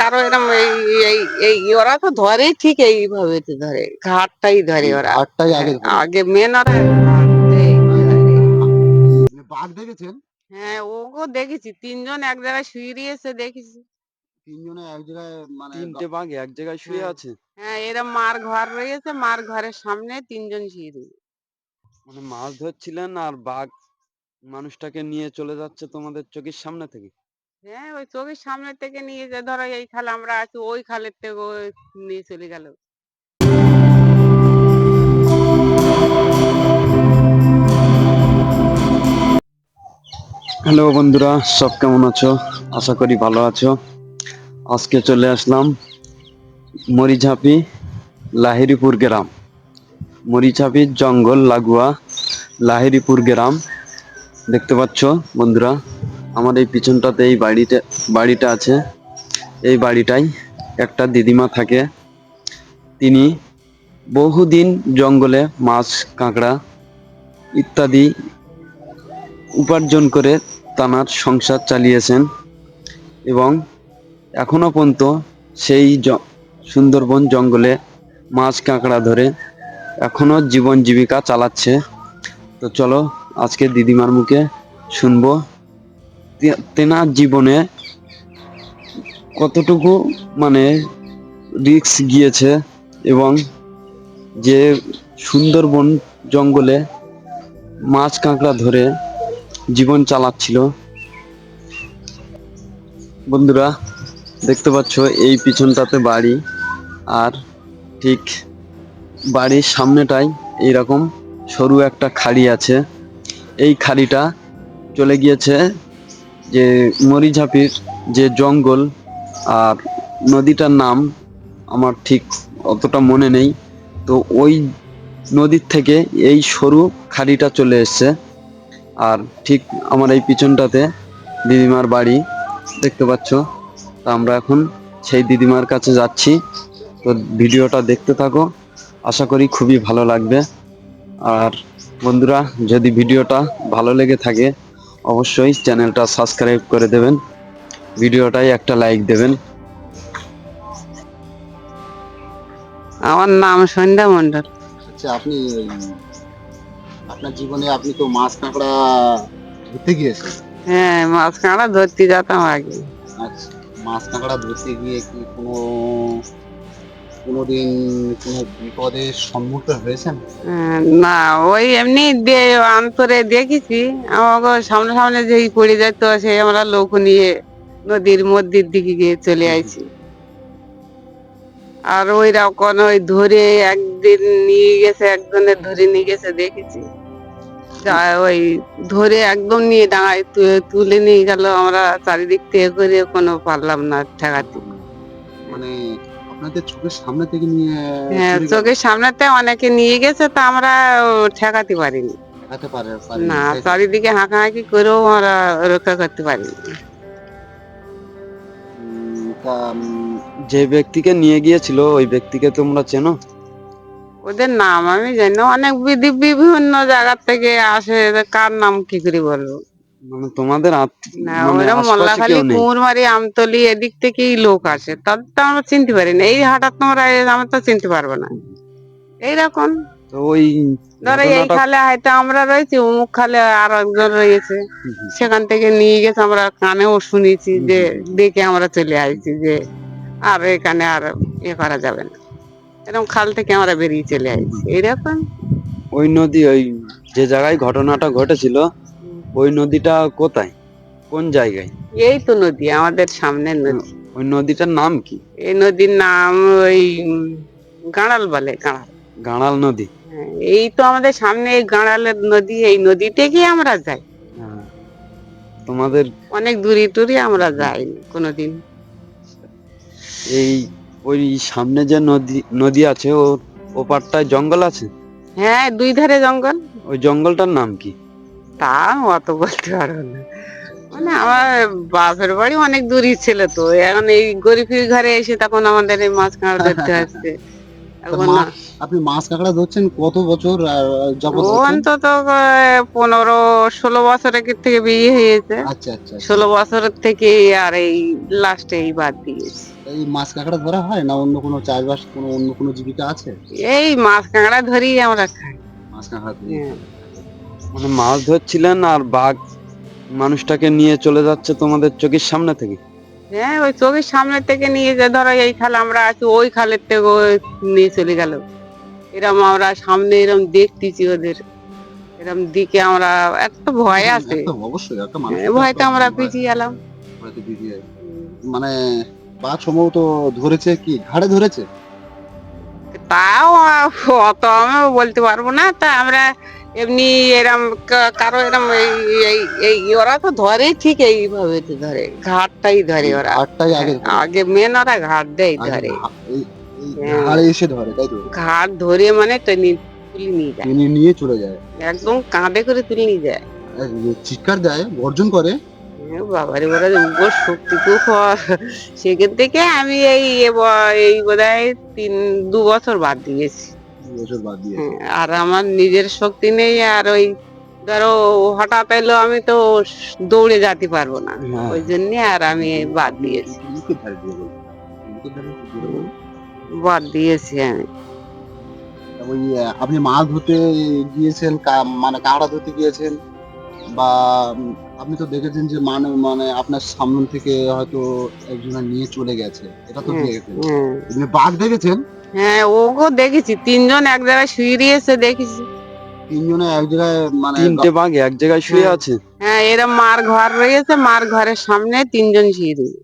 কারও এরকম এই এই এই ওরা তো ধরেই ঠিক এইভাবে ধরে ঘাটটাই ধরে ওরা। আটটাই আগে আগে মেন ওরা ঘাটটাই বাঘ দেখেছেন? হ্যাঁ ওগো দেখেছি। তিনজন এক জায়গায় শুয়ে রয়েছে দেখেছি। তিনজনে এক জায়গায় মানে তিনটে বাঘ এক জায়গায় শুয়ে হ্যাঁ। আছে? হ্যাঁ এরা মার ঘর রয়েছে মার ঘরের সামনে তিনজন শুয়ে রয়েছে। মানে মাছ ধরছিলেন আর বাঘ মানুষটাকে নিয়ে চলে যাচ্ছে তোমাদের চোখের সামনে থেকে? হ্যাঁ ওই চোখের সামনে থেকে নিয়ে যে, ধরো এই খালে আমরা আছি, ওই খালের থেকে ওই নিয়ে চলে গেল। হ্যালো বন্ধুরা, সব কেমন আছো? আশা করি ভালো আছো। আজকে চলে আসলাম মরিঝাপি লাহিরিপুর গ্রাম। মরিঝাপি জঙ্গল লাগোয়া লাহিরিপুর গ্রাম। দেখতে পাচ্ছ বন্ধুরা আমার এই পিছনটাতে এই বাড়িটা বাড়িটা আছে। এই বাড়িটায় একটা দিদিমা থাকে। তিনি বহুদিন জঙ্গলে মাছ, কাঁকড়া ইত্যাদি উপার্জন করে তানার সংসার চালিয়েছেন এবং এখনও পর্যন্ত সেই সুন্দরবন জঙ্গলে মাছ, কাঁকড়া ধরে এখনও জীবন জীবিকা চালাচ্ছে। তো চলো আজকে দিদিমার মুখে শুনব। তেনার জীবনে কতটুকু মানে রিস্ক গিয়েছে এবং যে সুন্দরবন জঙ্গলে মাছ কাঁকড়া ধরে জীবন চালাচ্ছিল। বন্ধুরা, দেখতে পাচ্ছ এই পিছনটাতে বাড়ি আর ঠিক বাড়ির সামনেটায় এইরকম সরু একটা খাড়ি আছে। এই খাড়িটা চলে গিয়েছে যে মরিঝাপির যে জঙ্গল আর নদীটার নাম আমার ঠিক অতটা মনে নেই। তো ওই নদীর থেকে এই সরু খাড়িটা চলে এসছে। আর ঠিক আমার এই পিছনটাতে দিদিমার বাড়ি দেখতে পাচ্ছ। তা আমরা এখন সেই দিদিমার কাছে যাচ্ছি। তো ভিডিওটা দেখতে থাকো। আশা করি খুবই ভালো লাগবে। আর বন্ধুরা, যদি ভিডিওটা ভালো লেগে থাকে অবশ্যই চ্যানেলটা সাবস্ক্রাইব করে দেবেন। ভিডিওটাই একটা লাইক দেবেন। আমার নাম সন্ধ্যা মন্ডল আচ্ছা আপনি আপনার জীবনে আপনি তো মাছ কাঁকড়া ধরতে গিয়েছেন। হ্যাঁ মাছ কাঁকড়া ধরতে যেতাম আগে। আচ্ছা মাছ কাঁকড়া ধরতে গিয়ে কি কোনো কোনোদিন কোনো বিপদের সম্মুখীন হয়েছেন? হ্যাঁ, না ওই এমনি দে- অন্তরে দেখেছি। আমাকে সামনে সামনে যেই পড়ে যেত সেই আমরা লোক নিয়ে নদীর মধ্যের দিকে গিয়ে চলে আইছি। আর ওই রকম ওই ধরে একদিন নিয়ে গেছে একজনের ধরে নিয়ে গেছে দেখেছি। ওই ধরে একদম নিয়ে ডাঙায় তুলে নিয়ে গেল আমরা চারিদিক থেকে করে কোনো পারলাম না ঠেকাতে। মানে আপনাদের চোখের সামনে থেকে নিয়ে হ্যাঁ চোখের সামনেতে অনেকে নিয়ে গেছে তা আমরা ঠেকাতে পারিনি। পারেন না চারিদিকে হাঁকাহাঁকি করেও আমরা রক্ষা করতে পারি উম, তা যে ব্যক্তিকে নিয়ে গিয়েছিল ওই ব্যক্তিকে তোমরা চেনো? ওদের নাম আমি জানি না অনেক বিধি বিভিন্ন জায়গা থেকে আসে কার নাম কি করে বলব? মানে তোমাদের না মানে ওরা আশপাশে মোল্লাখালী কেউ নেই? কুমুরমারি আমতলি এদিক থেকেই লোক আসে। তাদের তো আমরা চিনতে পারি না। এই হঠাৎ তোমরা এ- আমরা তো চিনতে পারব না। এইরকম। তো ওই ধরো এই ঘটনাটা- খালে হয়তো আমরা রয়েছি অমুক খালে আর একজন রয়েছে। হুম হুম। সেখান থেকে নিয়ে গেছে আমরা কানেও শুনেছি যে দেখে আমরা চলে আসছি যে আর এখানে আর এ করা যাবে না। এরকম খাল থেকে আমরা বেরিয়ে চলে আসছি। এইরকম। ওই নদী ওই যে জায়গায় ঘটনাটা ঘটেছিল ওই নদীটা কোথায়? কোন জায়গায়? এই তো নদী আমাদের সামনের নদী। ওই নদীটার নাম কি? এই নদীর নাম ওই গাঁড়াল বলে গাঁড়াল। গাঁড়াল নদী। হ্যাঁ, এই তো আমাদের সামনে এই গাঁড়ালের নদী এই নদী থেকে আমরা যাই। হ্যাঁ। তোমাদের অনেক দূরে টুরি আমরা যাই কোনোদিন। এই ওই সামনে যে নদী নদী আছে ও ওপারটায় জঙ্গল আছে? হ্যাঁ দুই ধারে জঙ্গল। ওই জঙ্গলটার নাম কি? তা অত বলতে পারব না। মানে আমার বাপের বাড়ি অনেক দূরই ছিল তো এখন এই গরিবের ঘরে এসে তখন আমাদের এই মাছ কাঁকড়া ধরতে হচ্ছে। আপনি মাছ কাঁকড়া ধরছেন কত বছর? অন্তত পনেরো ষোলো বছরের থেকে বিয়ে হয়েছে। আচ্ছা আচ্ছা আচ্ছা। ষোলো বছরের থেকে আর এই লাস্টে এই বাদ দিয়েছি। এই মাছ কাঁকড়া ধরা হয় না অন্য কোনো চাষবাস কোনো অন্য কোনো জীবিকা আছে? এই মাছ কাঁকড়া ধরি আমরা খাই। মাছ কাঁকড়া। মানে মাছ ধরছিলেন আর বাঘ মানুষটাকে নিয়ে চলে যাচ্ছে তোমাদের চোখের সামনে থেকে? হ্যাঁ ওই চোখের সামনে থেকে নিয়ে যে ধরো এই খালে আমরা আছি ওই খালের থেকে ওই নিয়ে চলে গেল। এরম আমরা সামনে এরম দেখতেছি ওদের। এরম দিকে আমরা একটা ভয় আছে। অবশ্যই হ্যাঁ, ভয়তে আমরা পিছিয়ে গেলাম। মানে বাঘ সম্ভবত ধরেছে কি? ঘাড়ে ধরেছে? তাও অত আমি বলতে পারব না। তা আমরা এমনি এরম কারও এরম এই ওরা তো ধরে ঠিক এইভাবে ধরে ঘাটটাই ধরে ওরা। ঘাটটাই আগে আগে মেন ওরা ঘাট দেয় ধরে। হ্যাঁ। ঘাড়ে এসে ধরে তাই তো? ঘাট ধরে মানে টেনে তুলে নিয়ে যায়। টেনে নিয়ে চলে যায়। একদম কাঁধে করে তুলে নিয়ে যায়। চিৎকার দেয় গর্জন করে। বাবারে ওরা উগ্র শক্তি খুব সেখান থেকে আমি এই এই বোধহয় তিন দু বছর বাদ দিয়েছি। আর আমার নিজের শক্তি নেই আর ওই ধরো হঠাৎ এলো আমি তো দৌড়ে যেতে পারব না। ওই জন্য আর আমি বাদ দিয়েছি। বাদ দিয়েছি আমি। ওই আপনি মাছ ধরতে গিয়েছেন মানে কাঁকড়া ধরতে গিয়েছেন বা আপনি তো দেখেছেন যে মানে মানে আপনার সামনে থেকে হয়তো একজন নিয়ে চলে গেছে। এটা তো। দেখেছেন। বাঘ দেখেছেন? হ্যাঁ ওগো দেখেছি। তিনজন এক জায়গায় শুয়ে রয়েছে দেখেছি। তিনজনে এক জায়গায় মানে তিনটে বাঘ এক জায়গায় শুয়ে হ্যাঁ। আছে? হ্যাঁ এরা মার ঘর রয়েছে মার ঘরের সামনে তিনজন শুয়ে রয়েছে।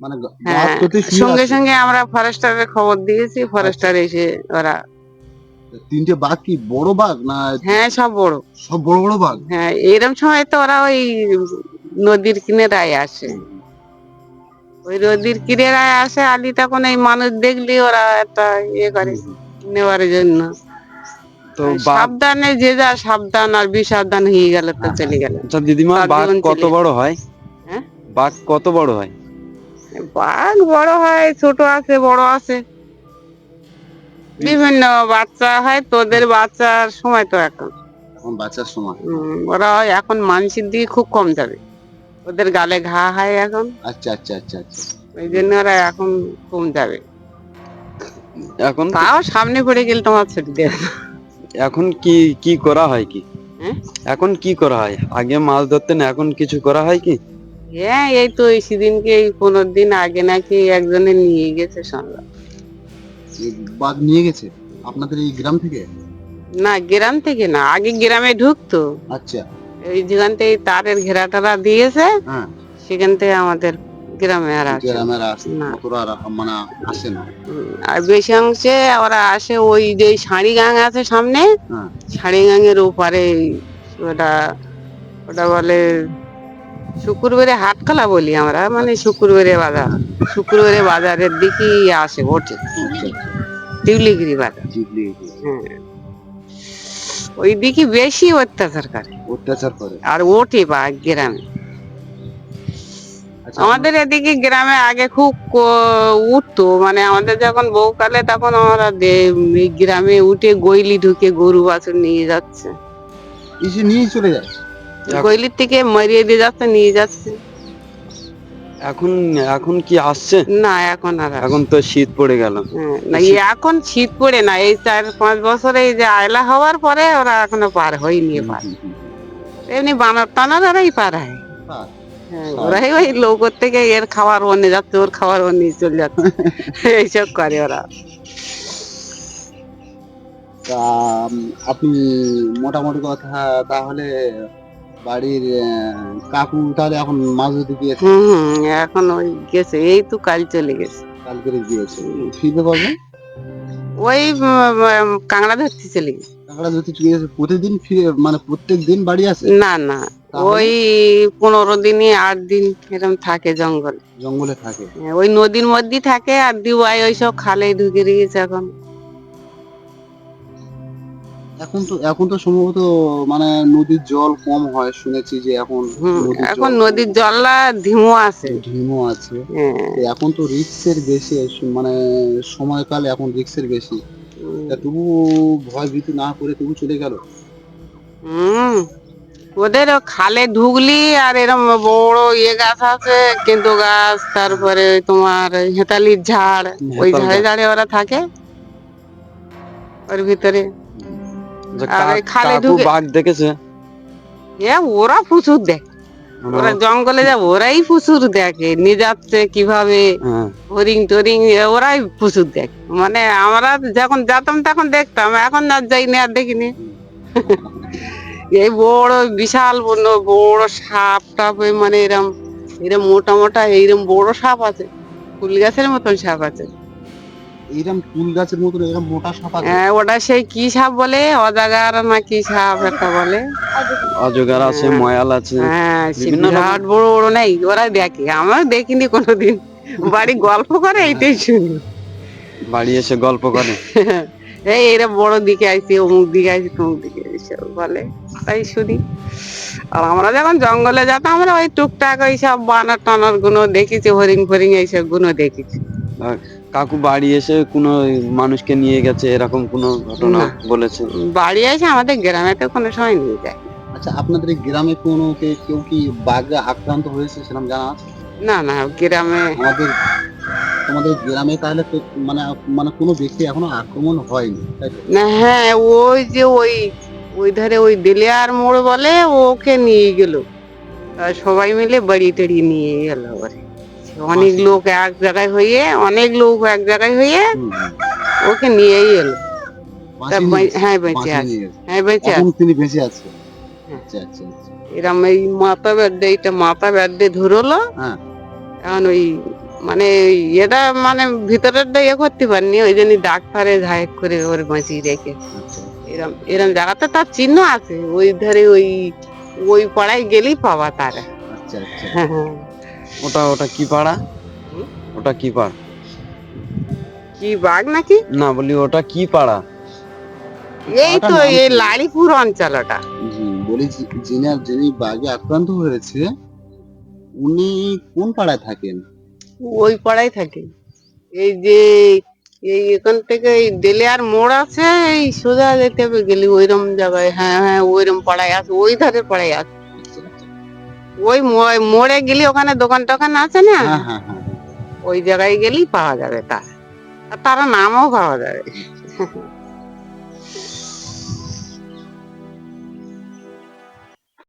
মানে হ্যাঁ সঙ্গে সঙ্গে আমরা ফরেস্টারের খবর দিয়েছি ফরেস্টার এসে ওরা তিনটে বাঘ কি বড় বাঘ না হ্যাঁ সব বড়। সব বড় বড় বাঘ? হ্যাঁ এরম সময় তো ওরা ওই নদীর কিনারায় আসে। ওই নদীর কিনারায় আসে আলি তখন এই মানুষ দেখলি ওরা একটা ইয়ে করে নেওয়ার জন্য। তো সাবধানে যে যা সাবধান আর বিসাবধান হয়ে গেল তো চলে গেল। আচ্ছা দিদিমা বাঘ কত বড় হয়? হ্যাঁ? বাঘ কত বড় হয়? বাঘ বড় হয় ছোট আছে বড় আছে। বিভিন্ন বাচ্চা হয় তোদের বাচ্চার সময় তো এখন। এখন বাচ্চার সময়। ওরা এখন মানুষের দিকে খুব কম যাবে। ওদের গালে ঘা হয় এখন। আচ্ছা আচ্ছা আচ্ছা আচ্ছা। ওই জন্য ওরা এখন কম যাবে। এখন তাও সামনে পড়ে গেলে তোমার ছুটি দেবে এখন কি কি করা হয় কি? হ্যাঁ? এখন কি করা হয়? আগে মাছ ধরতেন এখন কিছু করা হয় কি? হ্যাঁ এই তো এই সেদিনকে এই পনেরো দিন আগে নাকি একজনে নিয়ে গেছে সঙ্গে এই বাঘ নিয়ে গেছে? আপনাদের এই গ্রাম থেকে? না গ্রাম থেকে না আগে গ্রামে ঢুকতো। আচ্ছা। এই যেখান থেকে তারের ঘেরাটারা দিয়েছে হ্যাঁ। সেখান থেকে আমাদের গ্রামে আর আসে। না। গ্রামের মানে আসে না। আর বেশি অংশে ওরা আসে ওই যে শাড়ি গাং আছে সামনে হ্যাঁ। শাড়ি গাঙের ওপারে ওটা ওটা বলে শুক্রবারে হাটখোলা বলি আমরা মানে শুক্রবারে বাজার। শুক্রবারে বাজারের দিকেই আসে ওঠে। টিউলিগিরি আচ্ছা। বাজার। হ্যাঁ। ওই দিকে বেশি অত্যাচার করে। অত্যাচার করে? আর ওঠে বা গ্রামে। আচ্ছা আমাদের এদিকে গ্রামে আগে খুব উঠতো। মানে আমাদের যখন বউকালে তখন আমরা এই গ্রামে উঠে গইলি ঢুকে গরু বাছুর নিয়ে যাচ্ছে। নিয়ে চলে যাচ্ছে। গইলির থেকে মারিয়ে দিয়ে যাচ্ছে নিয়ে যাচ্ছে। এখন এখন কি আসছে? না এখন আর এখন তো শীত পড়ে গেল। হ্যাঁ, না এখন শীত পড়ে না এই চার পাঁচ বছরে এই যে আয়লা হওয়ার পরে ওরা এখনও পার হয়নি পার এমনি বানর টানার ওরাই পার হয়। হ্যাঁ, ওরাই ওই লোকর থেকে এর খাবার ও নিয়ে যাচ্ছে ওর খাবার ও নিয়ে চলে যাচ্ছে। এইসব করে ওরা। আপনি মোটামুটি কথা তাহলে বাড়ির কাকু তাহলে এখন মাছ ধরতে গিয়েছে? হুম এখন ওই গেছে এই তো কাল চলে গেছে। কালকে গিয়েছে। ফিরবে কবে? ওই কাঁকড়া ধরতে চলে গেছে। কাঁকড়া ধরতে গিয়েছে। প্রতিদিন ফিরে মানে প্রত্যেক দিন বাড়ি আসে? না না। ওই পনেরো দিনই আট দিন এরকম থাকে জঙ্গল। জঙ্গলে থাকে। ওই নদীর মধ্যেই থাকে আর দিওয়াই ওই সব খালে ঢুকে গেছে এখন। এখন তো এখন তো সম্ভবত মানে নদীর জল কম হয় শুনেছি যে এখন এখন জল নদীর জলটা ধিমো আছে। ঢিমো আছে। হ্যাঁ। এখন তো রিক্সের বেশি মানে সময়কাল এখন রিক্সের বেশি। তা তবু ভয় ভীতি না করে তবু চলে গেল? হুম। ওদের খালে ঢুকলি আর এরম বড় ইয়ে গাছ আছে কেঁদো গাছ তারপরে তোমার হেতালির ঝাড় ওই ঝাড়ে ঝাড়ে ওরা থাকে। ওর ভিতরে আর ওই খালে ঢুকে- বাঘ দেখেছে? এ ওরা প্রচুর দেখে। মানে ওরা জঙ্গলে ওরাই প্রচুর দেখে। নিয়ে যাচ্ছে কীভাবে হ্যাঁ। হরিং টরিং ওরাই প্রচুর দেখে। মানে আমরা যখন যেতাম তখন দেখতাম এখন আর যাই না আর দেখিনি। এই বড় বিশাল বড় বড় সাপ টাপ মানে এরম এরম মোটা মোটা এইরম বড় সাপ আছে। ফুল গাছের মতন সাপ আছে। এইরকম গাছের মতন এরকম মোটা সাপ আছে হ্যাঁ ওটা সেই কি সাপ বলে? অজাগার না কি সাপ একটা বলে? অজগর আছে হ্যাঁ। ময়াল আছে হ্যাঁ বিরাট বড় বড় নেই ওরা দেখে। আমরা দেখিনি কোনোদিন। বাড়ি গল্প করে এইটাই শুনি। বাড়ি এসে গল্প করে। এই এরা বড় দিকে আইছে অমুক দিকে আইছে তমুক দিকে আইছে বলে। তাই শুনি। আর আমরা যখন জঙ্গলে যেতাম আমরা ওই টুকটাক ওই সব বানর টানরগুলো দেখেছি হরিণ ফরিং এইসবগুলো দেখেছি। আর কাকু বাড়ি এসে কোনো মানুষকে নিয়ে গেছে এরকম কোনো ঘটনা না। বলেছে? বাড়ি এসে আমাদের গ্রামে তো কোনো সময় নিয়ে যায়। আচ্ছা আপনাদের এই গ্রামে কোনো কে- কেউ কি বাঘে আক্রান্ত হয়েছে সেরকম জানা আছে? না না গ্রামে আমাদের তোমাদের গ্রামে তাহলে তো মানে মানে কোনো ব্যক্তি এখনও আক্রমণ হয়নি তাই তো? না হ্যাঁ ওই যে ওই ওই ধারে ওই দিলিয়ার মোড় বলে ওকে নিয়ে গেল। আর সবাই মিলে বাড়ি টাড়ি নিয়ে গেল ওরে অনেক লোক এক জায়গায় হয়ে অনেক লোক এক জায়গায় হয়ে। ওকে নিয়েই এলো। হ্যাঁ বেঁচে আছে। হ্যাঁ বেঁচে আছে। এখন তিনি বেঁচে আছে হ্যাঁ। আচ্ছা আচ্ছা আচ্ছা। এরম এই মাথা ব্যাডে এইটা মাথা ব্যাডে ধরলো। হ্যাঁ। এখন ওই মানে এটা মানে ভিতরের ইয়ে করতে পারেনি ওই জন্য ডাক্তারে ঝাঁক করে ওর বাঁচিয়ে রেখে। আচ্ছা। এরম এরম জায়গাতে তার চিহ্ন আছে। ওই ধারে ওই ওই পাড়ায় গেলেই পাবা তারা। আচ্ছা আচ্ছা। হ্যাঁ, হ্যাঁ। ওটা ওটা কি পাড়া? ওটা কি পাড়া? কি বাঘ নাকি? না বলি ওটা কি পাড়া? এই তো এই লালিপুর অঞ্চল ওটা। জি বলি যি- যিনি যিনি বাঘে আক্রান্ত হয়েছে উনি কোন পাড়ায় থাকেন? ওই পাড়ায় থাকে। এই যে এই এখান থেকে এই দেলিয়ার মোড় আছে এই সোজা যেতে হবে গেলি ওইরকম জায়গায়। হ্যাঁ হ্যাঁ ওইরম পাড়ায় আছে ওই ধারে পাড়ায় আছে। ওই মোড়ে গেলি ওখানে দোকান টোকান আছে না? হ্যাঁ হ্যাঁ হ্যাঁ। ওই জায়গায় গেলেই পাওয়া যাবে তার। আর তার নামও পাওয়া যাবে।